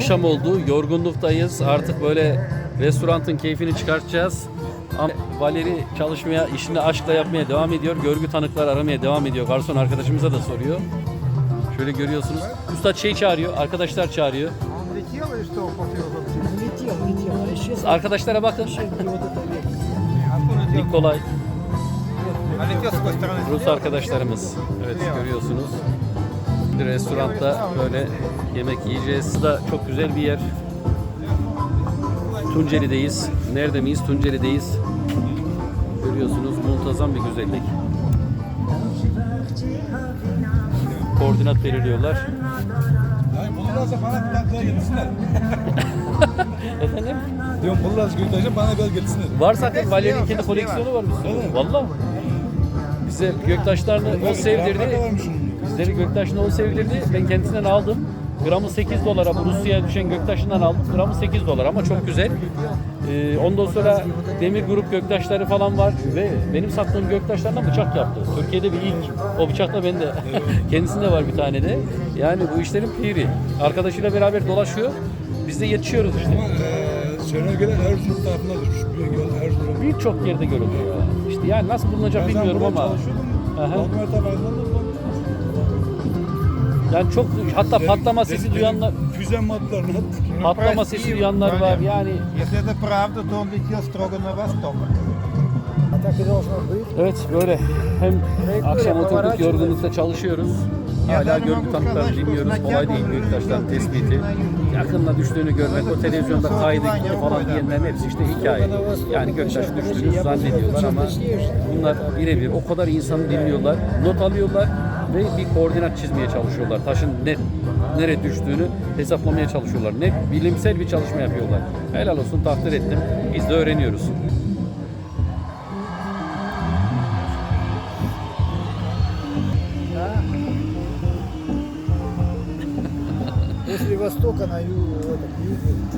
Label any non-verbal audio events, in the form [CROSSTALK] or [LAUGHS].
akşam oldu. Yorgunluktayız. Artık böyle restoranın keyfini çıkartacağız. Ama Valeri çalışmaya, işini aşkla yapmaya devam ediyor. Görgü tanıklar aramaya devam ediyor. Garson arkadaşımıza da soruyor. Şöyle görüyorsunuz. Üstad şey çağırıyor, arkadaşlar çağırıyor. Arkadaşlara bakın. Nikolay. Rus arkadaşlarımız. Evet görüyorsunuz. Şimdi restoranda böyle yemek yiyeceğiz. Bu da çok güzel bir yer. Tunceli'deyiz. Nerede miyiz? Tunceli'deyiz. Görüyorsunuz muntazam bir güzellik. Koordinat bulurlarsa bana getirsinler. [LAUGHS] Efendim? Diyorum bulurlarsa Gültaş'a bana biraz getirsinler. Var zaten Valeri'nin kendi koleksiyonu var bir sürü. Valla. Bize göktaşlarını o sevdirdi. Bizleri göktaşını o sevdirdi. Ben kendisinden aldım. Gramı 8 dolara bu Rusya'ya düşen göktaşından aldım. Gramı 8 dolar ama çok güzel. Ee, ondan sonra demir grup göktaşları falan var ve benim sattığım göktaşlardan bıçak yaptı. Türkiye'de bir ilk. O bıçak da bende. [LAUGHS] Kendisinde var bir tane de. Yani bu işlerin piri. Arkadaşıyla beraber dolaşıyor. Biz de yetişiyoruz işte. Ama eee Sönergeler Erzurum tarafına düşmüş. Birçok yerde görülüyor. İşte yani nasıl bulunacak bilmiyorum ama. Aha. Tabanında Yani çok hatta patlama sesi duyanlar Füze matlarını attık. patlama sesi duyanlar var. Yani Если это правда, то он летел строго на восток. А так и должно быть. Evet böyle hem akşam oturduk Havalar yorgunlukta çalışıyoruz. Hala görgü tanıklarını dinliyoruz. Kolay değil Göktaş'tan tespiti. Yakınla düştüğünü görmek, o televizyonda kaydı gitti falan diyenlerin hepsi işte hikaye. Yani Göktaş düştüğünü zannediyorlar ama bunlar birebir o kadar insanı dinliyorlar, not alıyorlar ve bir koordinat çizmeye çalışıyorlar. Taşın ne nereye düştüğünü hesaplamaya çalışıyorlar. Ne bilimsel bir çalışma yapıyorlar. Helal olsun takdir ettim. Biz de öğreniyoruz. После Востока на юг, вот, к югу.